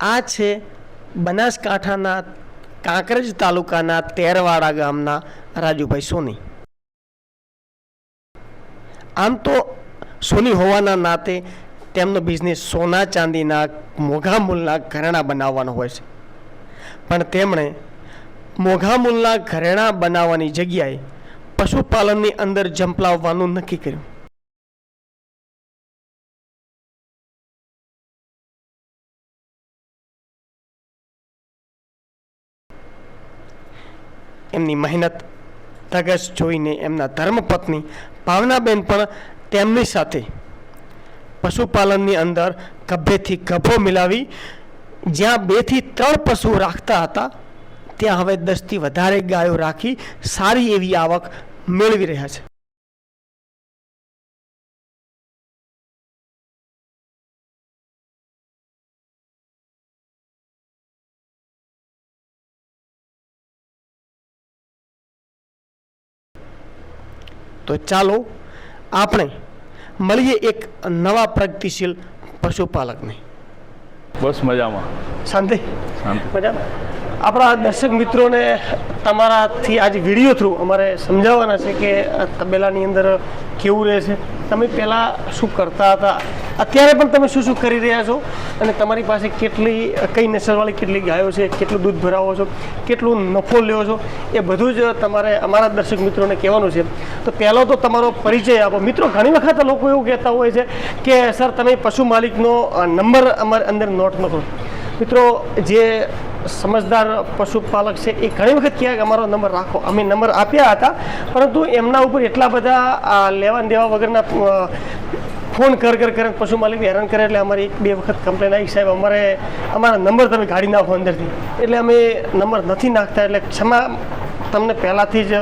આ છે બનાસકાંઠાના કાંકરેજ તાલુકાના તેરવાડા ગામના રાજુભાઈ સોની. આમ તો સોની હોવાના નાતે તેમનો બિઝનેસ સોના ચાંદીના મોઘા મૂલના ઘરેણાં બનાવવાનો હોય છે. પણ તેમણે મોઘા મૂલના ઘરેણાં બનાવવાની જગ્યાએ પશુપાલનની અંદર જંપલાવવાનું નક્કી કર્યું. એમની મહેનત ધગશ જોઈને એમના ધર્મપત્ની ભાવનાબેન પણ તેમની સાથે પશુપાલનની અંદર ગભેથી ગભો મિલાવી જ્યાં બેથી ત્રણ પશુ રાખતા હતા, ત્યાં હવે દસથી વધારે ગાયો રાખી સારી એવી આવક મેળવી રહ્યા છે. તો ચાલો આપણે મળીએ એક નવા પ્રગતિશીલ પશુપાલકને. બસ મજામાં. શાંતિ? મજામાં? આપણા દર્શક મિત્રોને તમારાથી આજ વીડિયો થ્રુ અમારે સમજાવવાના છે કે તબેલાની અંદર કેવું રહે છે? તમે પહેલાં શું કરતા હતા? અત્યારે પણ તમે શું શું કરી રહ્યા છો? અને તમારી પાસે કેટલી, કઈ નસલવાળી કેટલી ગાયો છે, કેટલું દૂધ ભરાવો છો, કેટલું નફો લ્યો છો, એ બધું જ તમારે અમારા દર્શક મિત્રોને કહેવાનું છે. તો પહેલો તો તમારો પરિચય આપો. મિત્રો, ઘણી વખત લોકો એવું કહેતા હોય છે કે, સર, તમે પશુ માલિકનો નંબર અમારી અંદર નોટ ન કરો મિત્રો, જે સમજદાર પશુપાલક છે, એ ઘણી વખત ક્યાંક અમારો નંબર રાખો. અમે નંબર આપ્યા હતા, પરંતુ એમના ઉપર એટલા બધા લેવાન લેવા દેવા વગરના ફોન કર કર, કરે પશુ માલિકને હેરાન કરે એટલે અમારી એક, બે વખત કમ્પ્લેન આવી. સાહેબ, અમારે, અમારા નંબર તમે કાઢી નાખો અંદરથી. એટલે અમે નંબર નથી નાખતા. એટલે ક્ષમા તમને પહેલાંથી જ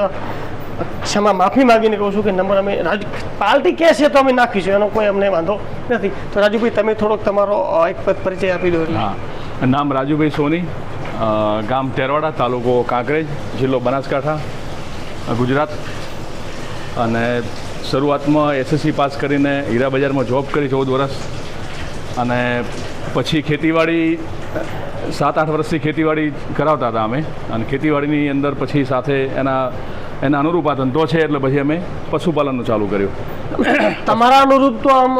ક્ષમા માફી માગીને કહું છું કે નંબર અમે રાજુ પાર્ટી કહે છે તો અમે નાખીશું. એનો કોઈ અમને વાંધો નથી. તો રાજુભાઈ, તમે થોડોક તમારો એક પરિચય આપી દો એટલે. નામ રાજુભાઈ સોની. ગામ તેરવાડા તાલુકો કાંકરેજ, જિલ્લો બનાસકાંઠા, ગુજરાત. અને શરૂઆતમાં એસએસસી પાસ કરીને હીરા બજારમાં જોબ કરી ચૌદ વર્ષ. અને પછી ખેતીવાડી સાત આઠ વર્ષથી ખેતીવાડી કરાવતા હતા અમે. અને ખેતીવાડીની અંદર પછી સાથે એના એના અનુરૂપ આ ધંધો છે એટલે પછી અમે પશુપાલનનું ચાલુ કર્યું. તમારા અનુરૂપ તો આમ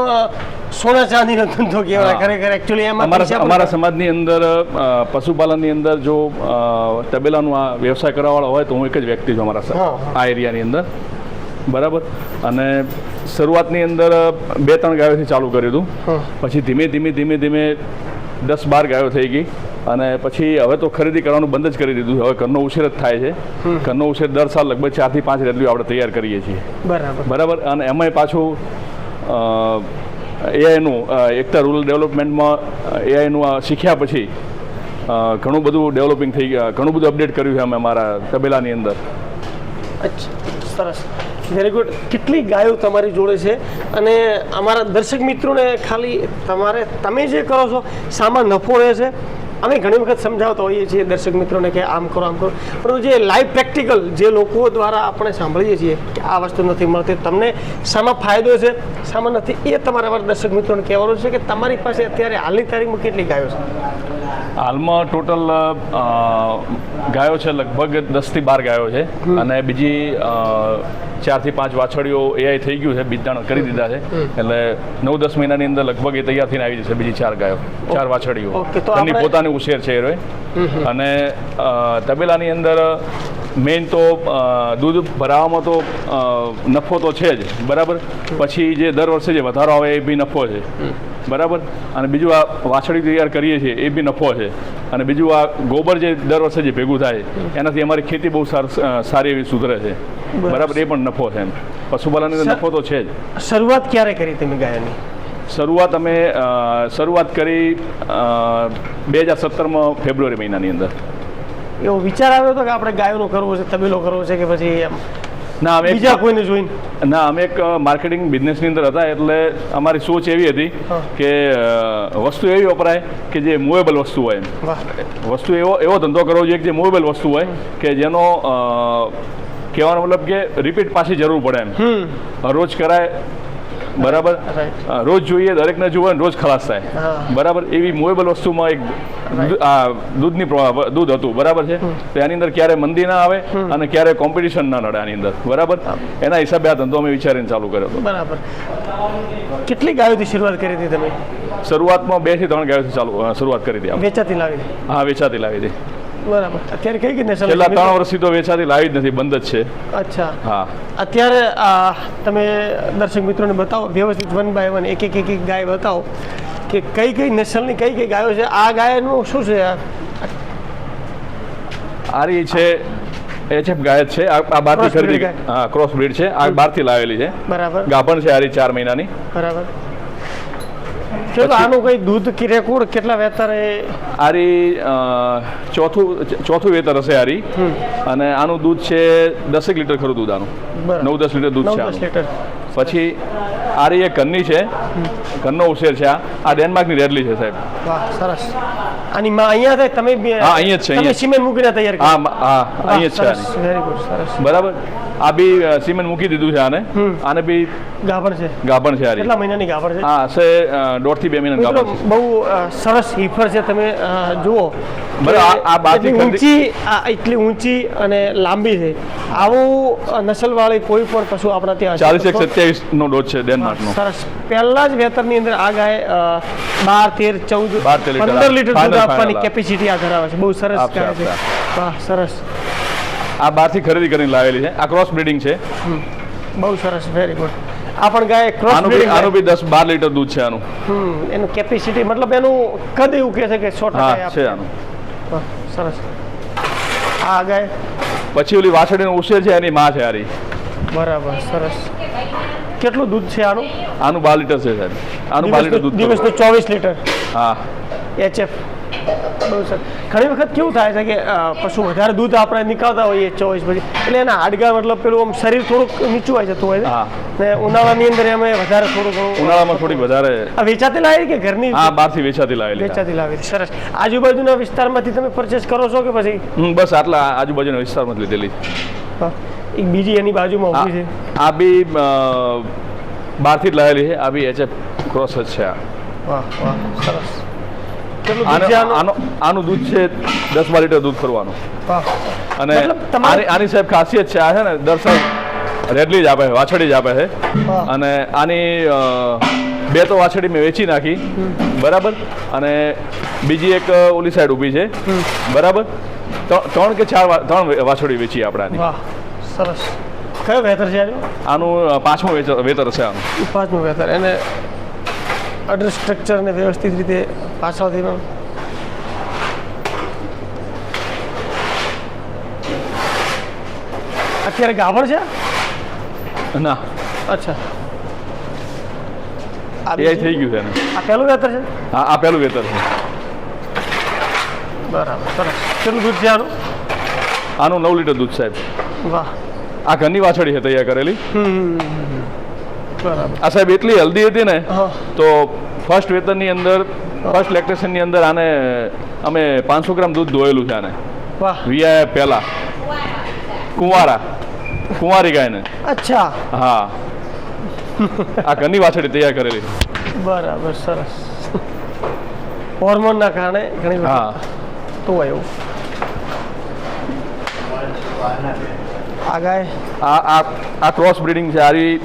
સોના ચાંદીનો ધંધો કહેવાય ખરેખર એકચ્યુઅલી એમાં અમારા અમારા સમાજની અંદર પશુપાલનની અંદર જો તબેલાનો આ વ્યવસાય કરવાવાળો હોય તો હું એક જ વ્યક્તિ છું અમારા આ એરિયાની અંદર. બરાબર? અને શરૂઆતની અંદર બે ત્રણ ગાયોથી ચાલુ કર્યું હતું. પછી ધીમે ધીમે ધીમે ધીમે દસ બાર ગાયો થઈ ગઈ. અને પછી હવે તો ખરીદી કરવાનું બંધ જ કરી દીધું. હવે ઘરનો ઉછેર જ થાય છે. ઘરનો ઉછેર દર સાલ લગભગ ચારથી પાંચ રેલીઓ આપણે તૈયાર કરીએ છીએ. બરાબર. બરાબર? અને એમાંય પાછું એઆઈનું એકતા રૂરલ ડેવલપમેન્ટમાં એઆઈનું શીખ્યા પછી ઘણું બધું ડેવલપિંગ થઈ ગયા. ઘણું બધું અપડેટ કર્યું છે અમે અમારા તબેલાની અંદર. અચ્છા. સરસ. વેરી ગુડ કેટલી ગાયો તમારી જોડે છે? અને અમારા દર્શક મિત્રોને ખાલી તમારે તમે જે કરો છો સામાં નફો રહે છે. અમે ઘણી વખત સમજાવતા હોઈએ છીએ દર્શક મિત્રોને કે આમ કરો આમ કરો. પરંતુ જે લાઈવ પ્રેક્ટિકલ જે લોકો દ્વારા આપણે સાંભળીએ છીએ કે આ વસ્તુ નથી મળતી તમને શામાં ફાયદો છે? શામાં નથી એ તમારે અમારા દર્શક મિત્રોને કહેવાનું છે કે તમારી પાસે અત્યારે હાલની તારીખમાં કેટલી ગાયો છે? હાલમાં ટોટલ ગાયો છે લગભગ દસથી બાર ગાયો છે. અને બીજી ચારથી પાંચ વાછડીઓ એઆઈ થઈ ગયું છે બીજાણ કરી દીધા છે. એટલે નવ દસ મહિનાની અંદર લગભગ એ તૈયાર થઈને આવી જશે બીજી ચાર ગાયો ચાર વાછડીઓ. એમની પોતાની ઉછેર છે એ અને તબેલાની અંદર મેઇન તો દૂધ ભરાવામાં તો નફો તો છે જ બરાબર? પછી જે દર વર્ષે જે વધારો આવે એ બી નફો છે. બરાબર? અને બીજું આ વાછડી તૈયાર કરીએ છીએ એ બી નફો છે. અને બીજું આ ગોબર જે દર વર્ષે જે ભેગું થાય એનાથી અમારી ખેતી બહુ સાર- એવી સુધરે છે. બરાબર? એ પણ નફો છે એમ. પશુપાલન નફો તો છે જ. શરૂઆત ક્યારે કરી તમે ગાયની? શરૂઆત અમે શરૂઆત કરી બે હજાર સત્તરમાં ફેબ્રુઆરી મહિનાની અંદર. એવો વિચાર આવ્યો હતો કે આપણે ગાયોનો કરવો છે તબેલો કરવો છે કે પછી એમ? ના અમે બીજા કોઈને જોઈને? ના અમે એક માર્કેટિંગ બિઝનેસની અંદર હતા એટલે અમારી સોચ એવી હતી કે વસ્તુ એવી વપરાય કે જે મૂવેબલ વસ્તુ હોય વસ્તુ એવો એવો ધંધો કરવો જોઈએ કે જે મૂવેબલ વસ્તુ હોય કે જેનો કહેવાનો મતલબ કે રિપીટ પાછી જરૂર પડે એમ. રોજ કરાય બરાબર? રોજ જોઈએ દરેકને જોવે રોજ ખલાસ થાય. બરાબર? એવી મુવેબલ વસ્તુમાં એક આ દૂધની દૂધ હતું બરાબર છે? તો એની અંદર ક્યારે મંદી ના આવે અને ક્યારે કોમ્પિટિશન ના નડે આની અંદર બરાબર? એના હિસાબે આ ધંધો અમે વિચારીને ચાલુ કર્યો હતો. બરાબર. કેટલી ગાયોથી શરૂઆત કરી હતી તમે? શરૂઆતમાં બેથી ત્રણ ગાયોથી ચાલુ શરૂઆત કરી હતી વેચાતી લાવી. હા વેચાતી લાવી હતી. બરાબર. અત્યારે કઈ કઈ નસલ છેલ્લા ત્રણ વર્ષથી તો વેચાતી લાવી જ નથી બંધ જ છે. અચ્છા. હા. અત્યારે તમે દર્શક મિત્રોને બતાવો વ્યવસ્થિત વન બાય વન એક એક એક એક ગાય બતાવો કે કઈ કઈ નસલની કઈ કઈ ગાયો છે? આ ગાયનું શું છે? આરી છે એચએફ ગાય છે. આ આ બહારથી ખરીદી હા ક્રોસ બ્રીડ છે. આ બહારથી લાવેલી છે. બરાબર. ગાભણ છે આરી ચાર મહિનાની. બરાબર. પછી- આનું કઈ દૂધ કિરેકુળ કેટલા વેતરે આરી ચોથું ચોથું વેતર હશે આરી. અને આનું દૂધ છે દસેક લીટર ખરું દૂધ આનું. નવ દસ લીટર દૂધ છે દસ આરી એક ઘરની છે. ઘરનો ઉછેર છે આ. આ ડેનમાર્કની રેડલી છે સાહેબ. વાહ સરસ. આની માં અહીંયા થાય તમે હા, અહીંયા જ છે, અહીંયા સિમેન્ટ મૂકીને તૈયાર હા હા અહીંયા જ છે વેરી ગુડ સરસ. બરાબર? આ બી સિમેન્ટ મૂકી દીધું છે આને. આને બી ગાભણ છે. ગાભણ છે આરી. કેટલા મહિનાની ગાભણ છે? હા છે દોઢ દોઢથી બે મહિના ગાભણ છે. બહુ સરસ હિફર છે તમે જુઓ. બરાબર, આ- બાજુ ઊંચી આ એટલી ઊંચી અને લાંબી છે. આવું નસલવાળી કોઈ પણ પશુ આપણા ત્યાં ચાલીસ એક સત્યાવીસ નો ડોઝ છે સરસ. પહેલા જ વેતરની અંદર આ ગાય બાર તેર ચૌદ 12 13 પંદર લીટર દૂધ આપવાની કેપેસિટી આ ધરાવે છે. બહુ સરસ ગાય છે. વાહ સરસ. આ બહારથી ખરીદી કરીને લાવેલી છે. આ ક્રોસ બ્રીડિંગ છે. બહુ સરસ વેરી ગુડ આ પણ ગાય ક્રોસ આનું બી આનું બી દસ બાર લીટર દૂધ છે આનું. એનું કેપેસિટી મતલબ એનું કદ એવું કહે છે કે સો ટકા હા છે આનું. સરસ. આ ગાય. પછી ઓલી વાછડીનો ઉછેર છે એની માં છે આરી બરાબર સરસ. કેટલું દૂધ છે આનું? આનું બાર લીટર છે સાહેબ. આનું બાર લીટર દૂધ દિવસનું ચોવીસ લીટર. હા. એચએફ. બહુ સર. ઘણી વખત કેવું થાય છે કે પશુ વધારે દૂધ આપણે નીકળતા હોઈએ ચોવીસ પછી. એટલે એના હાડકા મતલબ પેલું આમ શરીર થોડુંક નીચું આવી જતું હોય. ને. ઉનાળાની અંદર અમે વધારે થોડું ઘણું ઉનાળામાં થોડીક વધારે આ વેચાતી લાવી કે ઘરની? હા બહારથી વેચાતી લાવેલી. વેચાતી લાવી સરસ. આજુબાજુના વિસ્તારમાંથી તમે પરચેસ કરો છો કે પછી? બસ આટલા આજુબાજુના વિસ્તારમાં લીધેલી. હા. એક બીજી એની બાજુમાં ઊભી છે. આ બી બહારથી જ લાવેલી છે. આ બી એચએફ ક્રોસ જ છે આ. વાહ સરસ. આનો? દૂધ છે દસ બાર લીટર દૂધ કરવાનું અને આની સાહેબ ખાસિયત છે આ છે ને દર્શન રેડલી જ આપે છે વાછડી જ આપે છે. અને આની બે તો વાછડી મેં વેચી નાખી. બરાબર? અને બીજી એક ઓલી સાઈડ ઊભી છે. બરાબર? ત્રણ કે ચાર ત્રણ વાછડી વેચી આપણે આની વાહ. સરસ. કયો વેતર છે આનું પાંચમું વેતર છે આનું. પાંચમું વેતર એને અડર સ્ટ્રક્ચર ને વ્યવસ્થિત રીતે પાછળથી અત્યારે ગાભણ છે ના. અચ્છા. આ એ થઈ ગયું છે આ પહેલું વેતર છે? હા આ પહેલું વેતર છે. બરાબર સરસ. કેટલું દૂધ છે આનું? આનું નવ લીટર દૂધ સાહેબ. વાહ. આ ઘરની વાછડી છે તૈયાર કરેલી. બરાબર. આ સાહેબ એટલી હલ્દી હતી ને તો ફર્સ્ટ વેતનની અંદર ફર્સ્ટ લેક્ટેશનની અંદર આને અમે પાંચસો ગ્રામ દૂધ ધોયેલું છે આને. વાહ. વિયા પહેલા. કુંવારા. કુંવારી ગાયને. અચ્છા. હા. આ ઘરની વાછડી તૈયાર કરેલી. બરાબર સરસ. હોર્મોનના કારણે ઘણી હા. તો એવું. આ ગાય? આ આ આ ક્રોસ બ્રીડિંગ છે આરી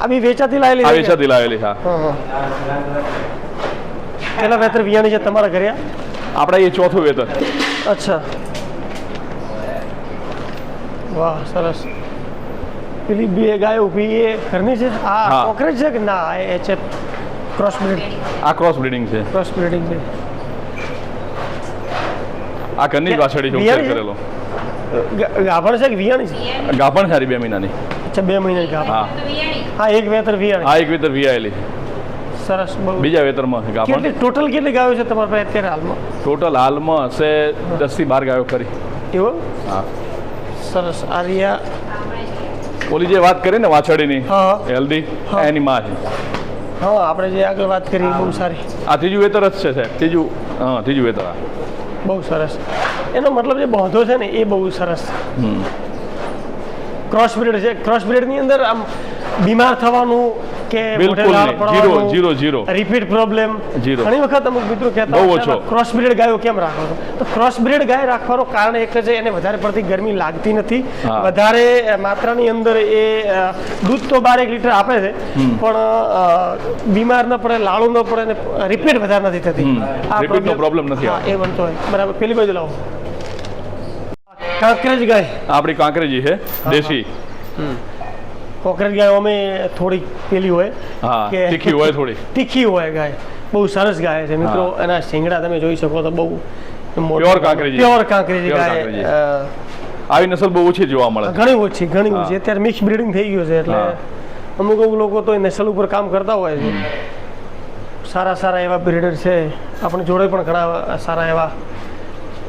આ બી વેચાતી લાવેલી આ છે વેચાતી લાવેલી હા. હા. પેલા વેતર વિયાણી છે તમારા ઘરે? આપણે એ ચોથું વેતર. અચ્છા. વાહ સરસ. પેલી બે ગાય ઊભી એ ઘરની છે? આ. કોકરેજ છે કે ના એ છે ક્રોસ બ્રીડ આ ક્રોસ બ્રીડિંગ છે. ક્રોસ બ્રીડિંગ છે. આ ઘરની જ વાછડી છે? કરેલો. ગાભણ છે કે વિયાણી છે? ગાભણ સારી બે મહિનાની. અચ્છા બે મહિનાની ગાભણ. હા. હા એક વેતર વિયાણી. આ એક વેતર વિયાયેલી. સરસ બીજા વેતરમાં ગાભણ. ટોટલ કેટલી ગાયો છે તમારા પાસે અત્યારે હાલમાં? ટોટલ હાલમાં હશે દસથી બાર ગાયો ખરી. એવું? હા. સરસ આર્યા. ઓલી જે વાત કરી ને વાછડીની હા. હેલ્ધી હા. એની માં છે. હા આપણે જે આગળ વાત કરી બહુ સારી. આ ત્રીજું વેતર જ છે સાહેબ ત્રીજું હા ત્રીજું વેતર બહુ સરસ. એનો મતલબ જે બાંધો છે ને એ બહુ સરસ. ક્રોસ બ્રેડ છે. ક્રોસ બ્રીડની અંદર આમ બીમાર થવાનું કે બિલકુલ zero zero zero. Repeat problem zero ઘણી વખત અમુક મિત્રો કહેતા બહુ ઓછો. ક્રોસ બ્રેડ ગાયો કેમ રાખો છો? તો ક્રોસ બ્રેડ ગાય રાખવાનું કારણ એક છે એને વધારે પડતી ગરમી લાગતી નથી. વધારે માત્રાની અંદર એ દૂધ તો બાર એક લીટર આપે છે પણ બીમાર ન પડે લાળું ન પડે અને રિપીટ વધારે નથી થતી. આ પ્રોબ્લેમ નથી એ બનતો હોય. બરાબર. પેલી બાજુ લાવો. કાંકરેજ ગાય. આપણી કાંકરેજી છે દેશી. કોકરેજ ગાય અમે થોડીક પેલી હોય કે- તીખી હોય થોડી. તીખી હોય ગાય. બહુ સરસ ગાય છે મિત્રો. એના શિંગડા તમે જોઈ શકો તો બહુ પ્યોર કાંકરેજી. પ્યોર કાંકરેજી ગાય. આવી નસલ બહુ ઓછી જોવા મળે. ઘણી ઓછી ઘણી ઓછી. અત્યારે મિક્સ બ્રીડિંગ થઈ ગયું છે એટલે અમુક અમુક લોકો તો એ નસલ ઉપર કામ કરતા હોય છે. સારા સારા એવા બ્રીડર છે. આપણે જોડે પણ ઘણા સારા એવા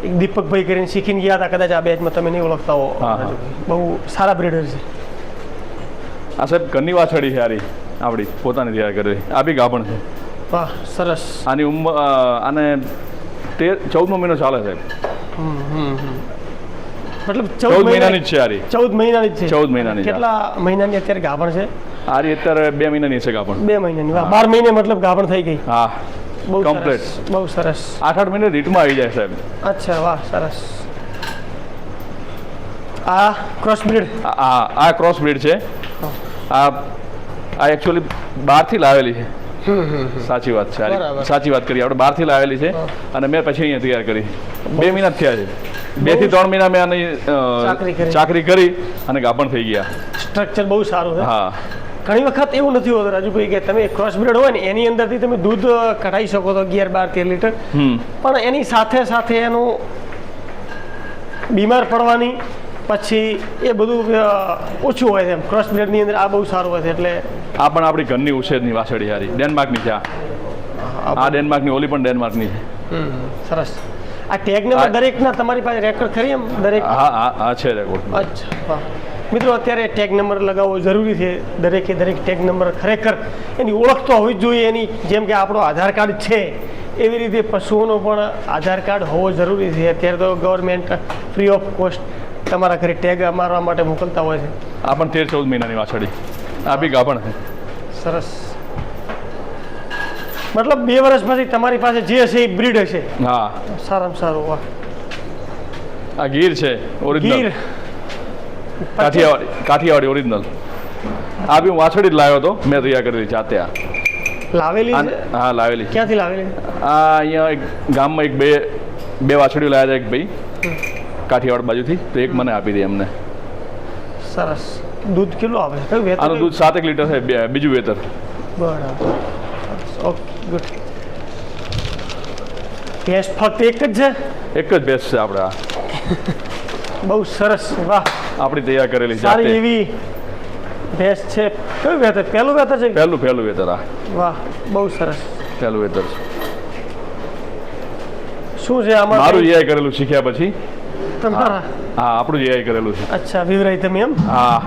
એક દીપકભાઈ કરીને શીખીને ગયા હતા કદાચ આ બેચમાં તમે નહીં ઓળખતા હો. બહુ સારા બ્રીડર છે. આ સાહેબ ઘરની વાછડી છે આરી આપણી પોતાની તૈયાર કરેલી આ બી ગાભણ છે. વાહ સરસ. આની ઉંમર આને તેર ચૌદમો મહિનો ચાલે સાહેબ મતલબ ચૌદ મહિનાની જ છે આરી. ચૌદ મહિનાની જ છે. ચૌદ મહિનાની છે. કેટલા મહિનાની અત્યારે ગાભણ છે? આરી અત્યારે બે મહિનાની છે ગાભણ. બે મહિનાની. વાહ બાર મહિને મતલબ ગાભણ થઈ ગઈ. હા. Complete. બહુ સરસ. આઠ આઠ મહિને રીટમાં આવી જાય સાહેબ. અચ્છા વાહ સરસ. આ ક્રોસ બ્રીડ આ- આ ક્રોસ બ્રીડ છે. આ આ એકચ્યુઅલી બહારથી લાવેલી છે. સાચી વાત છે. સાચી વાત કરી. આપણે બહારથી લાવેલી છે અને મેં પછી અહીંયા તૈયાર કરી. બે મહિના થયા છે. બેથી ત્રણ મહિના મેં આની ચાકરી કરી. અને ગાભણ થઈ ગયા. સ્ટ્રક્ચર બહુ સારું છે. હા. ઘણી વખત એવું નથી હોતું રાજુભાઈ કે તમે ક્રોસ બ્રેડ હોય ને એની અંદરથી તમે દૂધ કઢાઈ શકો તો અગિયાર બાર તેર લીટર. પણ એની સાથે સાથે એનું બીમાર પડવાની પછી એ બધું ઓછું હોય છે ક્રોસ બ્રેડની અંદર આ બહુ સારું હોય છે એટલે આ પણ આપણી ઘરની ઉછેરની વાસળી હારી. ડેનમાર્કની છે આ. ડેનમાર્કની ઓલી પણ ડેનમાર્કની છે. સરસ. આ ટેગ નંબર દરેકના તમારી પાસે રેકોર્ડ ખરી એમ? દરેક? હા હા છે રેકોર્ડ અચ્છા. મિત્રો અત્યારે ટેગ નંબર લગાવવો જરૂરી છે. દરેકે દરેક ટેગ નંબર ખરેખર એની ઓળખ તો હોવી જ જોઈએ એની જેમ કે આપણો આધાર કાર્ડ છે. એવી રીતે પશુઓનો પણ આધાર કાર્ડ હોવો જરૂરી છે. અત્યારે તો ગવર્મેન્ટ ફ્રી ઓફ કોસ્ટ તમારા ઘરે ટેગ મારવા માટે મોકલતા હોય છે. આ પણ તેર ચૌદ મહિનાની વાછડી આ બી ગાભણ છે. સરસ. મતલબ બે વર્ષ પછી તમારી પાસે જે હશે એ બ્રીડ હશે. હા. સારામાં સારું વાહ. આ ગીર છે ઓરિજિનલ ગીર. કાઠિયાવાડી કાઠિયાવાડી ઓરિજિનલ. આ બી હું વાછડી જ લાવ્યો હતો. મેં તૈયાર કરેલી જાતે આ લાવેલી હા લાવેલી ક્યાંથી લાવેલી? આ અહીંયા એક ગામમાં એક બે બે વાછડીઓ લાવ્યા હતા એક ભાઈ. કાઠિયાવાડ બાજુથી. તો એક મને આપી દે એમને. સરસ. દૂધ કેટલું આવે? કયું આનું દૂધ સાત એક લીટર છે બે- બીજું વેતર બરાબર. Okay good. ભેંસ ફક્ત એક જ છે? એક જ ભેંસ છે આપણે. આ બહુ સરસ. વાહ. આપણી તૈયાર કરેલી સારી એવી ભેંસ છે. કયું વેતર પહેલું વેતર છે પહેલું પહેલું વેતર આ. વાહ બહુ સરસ. પહેલું વેતર છે. શું છે આમાં મારું એઆઈ કરેલું શીખ્યા પછી? તમારા? હા આપણું એઆઈ કરેલું છે. અચ્છા વિવરાય તમે એમ? હા.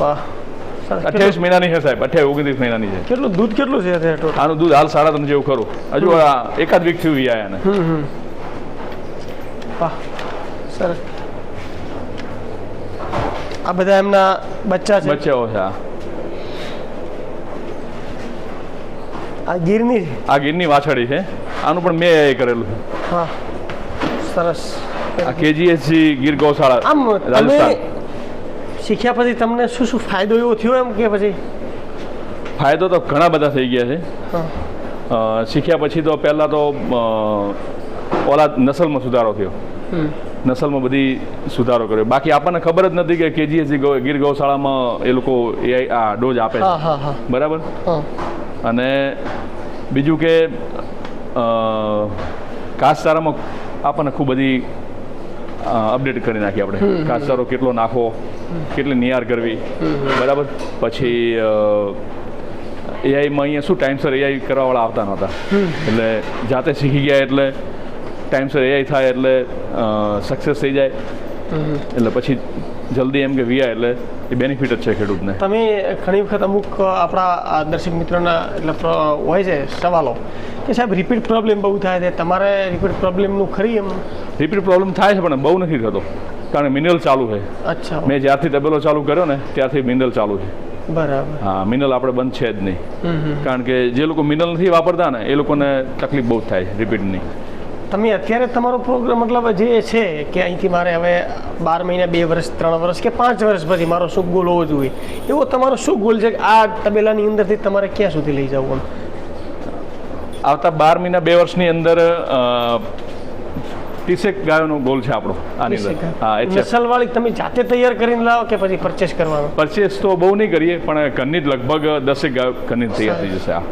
વાહ અઠ્યાવીસ મહિનાની છે સાહેબ અઠ્યાવીસ ઓગણત્રીસ મહિનાની છે. કેટલું દૂધ કેટલું છે આનું દૂધ હાલ સાડા ત્રણ જેવું ખરું. હજુ એકાદ વીક થયું ઈ આયાને. વાહ સરસ. આ બધા એમના બચ્ચા છે? બચ્ચાઓ છે આ ગીરની આ ગીરની વાછડી છે. આનું પણ મેં એ કરેલું છે. હા. સરસ. આ કેજીએસસી ગીર ગૌશાળા આમ તમે શીખ્યા પછી તમને શું શું ફાયદો એવો થયો એમ કે પછી? ફાયદો તો ઘણા બધા થઈ ગયા છે. શીખ્યા પછી તો પહેલાં તો ઓલા નસલમાં સુધારો થયો. નસલમાં બધી સુધારો કર્યો. બાકી આપણને ખબર જ નથી કે કેજીએસી ગીર ગૌશાળામાં એ લોકો એ આ ડોઝ આપે છે. બરાબર? અને બીજું કે કાસચારામાં આપણને ખૂબ બધી અપડેટ કરી નાખી આપણે. કાસચારો કેટલો નાખવો કેટલી નિયાર કરવી. બરાબર? પછી એઆઈમાં અહીંયા શું ટાઈમસર એઆઈ કરવાવાળા આવતા નહોતા. એટલે જાતે શીખી ગયા એટલે ટાઈમસર એઆઈ થાય એટલે સક્સેસ થઈ જાય. એટલે પછી જલ્દી એમ કે વીઆઈ એટલે એ બેનિફિટ જ છે ખેડૂતને. તમે ઘણી વખત અમુક આપણા દર્શક મિત્રોના એટલે હોય છે સવાલો કે સાહેબ રિપીટ પ્રોબ્લેમ બહુ થાય છે તમારે રિપીટ પ્રોબ્લેમનું ખરી એમ? રિપીટ પ્રોબ્લેમ થાય છે પણ બહુ નથી થતો. કારણ કે મિનરલ ચાલુ છે. અચ્છા. મેં જ્યારથી તબેલો ચાલુ કર્યો ને ત્યારથી મિનરલ ચાલુ છે. બરાબર. હા મિનલ આપણે બંધ છે જ નહીં. કારણ કે જે લોકો મિનરલ નથી વાપરતા ને એ લોકોને તકલીફ બહુ થાય રિપીટની તમે અત્યારે તમારો પ્રોગ્રામ મતલબ જે છે કે અહીંથી મારે હવે બાર મહિના બે વર્ષ ત્રણ વર્ષ કે પાંચ વર્ષ પછી મારો શું ગોલ હોવો જોઈએ? એવો તમારો શું ગોલ છે કે આ તબેલાની અંદરથી તમારે ક્યાં સુધી લઈ જવું આવતા બાર મહિના બે વર્ષની અંદર ત્રીસેક ગાયોનો ગોલ છે આપણો આની અંદર. હા નસલવાળી તમે જાતે તૈયાર કરીને લાવો કે પછી પરચેસ કરવાનો? પરચેસ તો બહુ નહીં કરીએ પણ ઘરની જ લગભગ દસેક ગાયો ઘરની તૈયાર થઈ જશે આ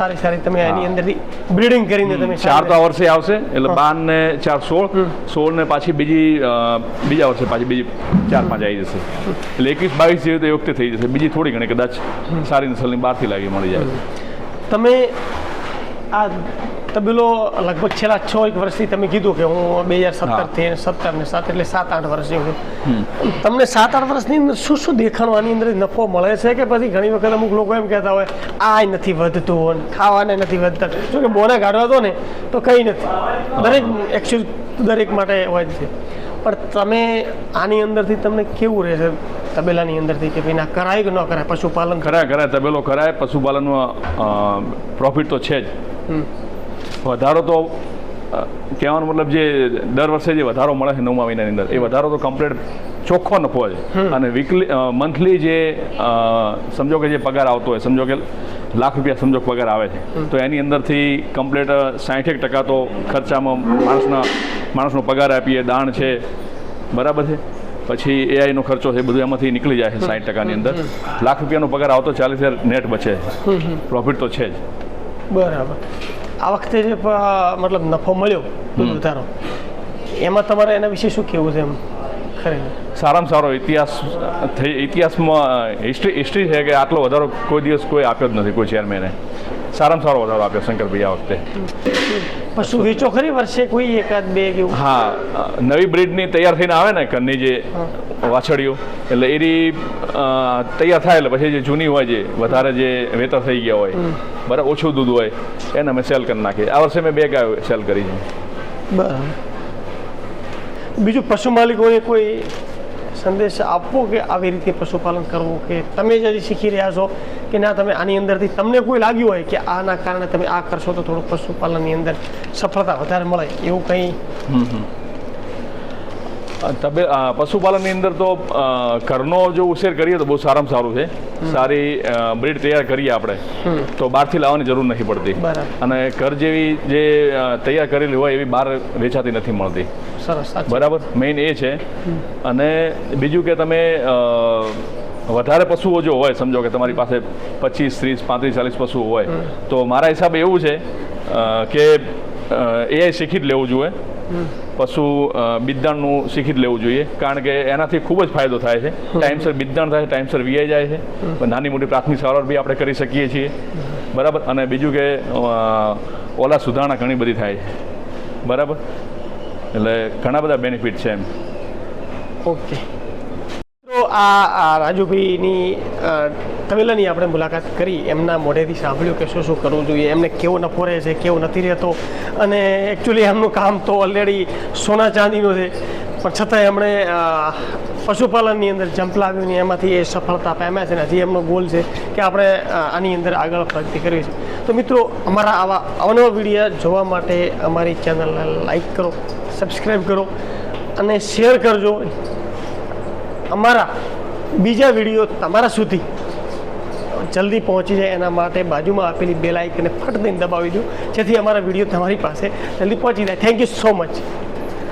સારી સારી તમે એની. અંદરથી બ્રીડિંગ કરીને તમે ચાર તો આ વર્ષે આવશે એટલે બાર ને ચાર સોળ સોળ ને પાછી બીજી બીજા વર્ષે પાછી બીજી ચાર પાંચ આવી જશે. એટલે એકવીસ બાવીસ જેવી તો એ વખતે થઈ જશે. બીજી થોડી ઘણી કદાચ સારી નસલની બહારથી લાગી મળી જાય. તમે આ તબેલો લગભગ છેલ્લા છ એક વર્ષથી તમે કીધું કે હું બે હજાર સત્તરથી સત્તર ને સાત એટલે સાત આઠ વર્ષની હું તમને સાત આઠ વર્ષની અંદર શું શું દેખાણવાની અંદર નફો મળે છે કે પછી ઘણી વખત અમુક લોકો એમ કહેતા હોય આ નથી વધતું ખાવાને નથી વધતા. જો કે બોના કાઢવા દો ને તો કંઈ નથી. દરેક એકચ્યુઅલ દરેક માટે હોય છે. પણ તમે આની અંદરથી તમને કેવું રહેશે તબેલાની અંદરથી કે ભાઈ ના કરાય કે ન કરાય પશુપાલન? કરાય કરાય. તબેલો કરાય પશુપાલનમાં પ્રોફિટ તો છે જ. વધારો તો કહેવાનો મતલબ જે દર વર્ષે જે વધારો મળે છે નવમા મહિનાની અંદર એ વધારો તો કમ્પ્લીટ ચોખ્ખો નફો છે. અને વીકલી મંથલી જે સમજો કે જે પગાર આવતો હોય સમજો કે લાખ રૂપિયા સમજો પગાર આવે છે તો એની અંદરથી કમ્પ્લીટ સાઠેક ટકા તો ખર્ચામાં માણસના માણસનો પગાર આપીએ દાણ છે બરાબર છે? પછી એઆઈનો ખર્ચો છે બધું એમાંથી નીકળી જાય છે સાઠ ટકાની અંદર. લાખ રૂપિયાનો પગાર આવતો ચાલીસ હજાર નેટ બચે પ્રોફિટ તો છે જ. બરાબર. આ વખતે જે મતલબ નફો મળ્યો વધારો એમાં તમારે એના વિશે શું કહેવું છે એમ? સારામાં સારો ઇતિહાસ થઈ ઇતિહાસમાં હિસ્ટ્રી હિસ્ટ્રી છે કે આટલો વધારો કોઈ દિવસ કોઈ આપ્યો જ નથી કોઈ ચેરમેને સારામાં સારો વધારો આપ્યો શંકરભાઈ આ વખતે. પશુ વેચો ખરી વર્ષે કોઈ એકાદ બે કે હા નવી બ્રિડની તૈયાર થઈને આવે ને ઘરની જે વાછડીઓ એટલે એની તૈયાર થાય એટલે પછી જે જૂની હોય જે વધારે જે વેતર થઈ ગયા હોય બરાબર ઓછું દૂધ હોય એને અમે સેલ કરી નાખીએ. આ વર્ષે મેં બે ગાયો સેલ કરી છે. બરાબર. બીજું પશુ માલિકોને કોઈ સંદેશ આપવો કે આવી રીતે પશુપાલન કરવું કે તમે જ હજી શીખી રહ્યા છો કે ના તમે આની અંદરથી તમને કોઈ લાગ્યું હોય કે આના કારણે તમે આ કરશો તો થોડું પશુપાલનની અંદર સફળતા વધારે મળે એવું કંઈ? તબે પશુપાલનની અંદર તો ઘરનો જો ઉછેર કરીએ તો બહુ સારામાં સારું છે. સારી બ્રીડ તૈયાર કરીએ આપણે. તો બહારથી લાવવાની જરૂર નથી પડતી. અને ઘર જેવી જે તૈયાર કરેલી હોય એવી બહાર વેચાતી નથી મળતી. સરસ બરાબર? મેઇન એ છે. અને બીજું કે તમે વધારે પશુઓ જો હોય સમજો કે તમારી પાસે પચીસ ત્રીસ પાંત્રીસ ચાલીસ પશુઓ હોય તો મારા હિસાબે એવું છે કે એ શીખી જ લેવું જોઈએ. પશુ અ, શીખી જ લેવું જોઈએ. કારણ કે એનાથી ખૂબ જ ફાયદો થાય છે. ટાઈમસર બિદ્દાણ થાય ટાઈમસર વીઆઈ જાય છે. નાની મોટી પ્રાથમિક સારવાર બી આપણે કરી શકીએ છીએ. બરાબર? અને બીજું કે ઓલા સુધારણા ઘણી બધી થાય છે. બરાબર? એટલે ઘણા બધા બેનિફિટ છે એમ. ઓકે. આ રાજુભાઈની અ, તબેલાની આપણે મુલાકાત કરી. એમના મોઢેથી સાંભળ્યું કે શું શું કરવું જોઈએ. એમને કેવો નફો રહે છે કેવો નથી રહેતો. અને એકચ્યુઅલી એમનું કામ તો ઓલરેડી સોના ચાંદીનું છે. પણ છતાંય એમણે પશુપાલનની અંદર જંપ લાવ્યું એમાંથી એ સફળતા પામ્યા છે ને હજી એમનો ગોલ છે કે આપણે આની અંદર આગળ પ્રગતિ કરવી છે. તો મિત્રો અમારા આવા અવનવા વીડિયો જોવા માટે અમારી ચેનલને લાઈક કરો સબસ્ક્રાઈબ કરો અને શેર કરજો. અમારા બીજા વીડિયો તમારા સુધી જલ્દી પહોંચી જાય એના માટે બાજુમાં આપેલી બેલ આઇકને ફટ દઈને દબાવી દો, જેથી અમારા વીડિયો તમારી પાસે જલ્દી પહોંચી જાય. Thank you so much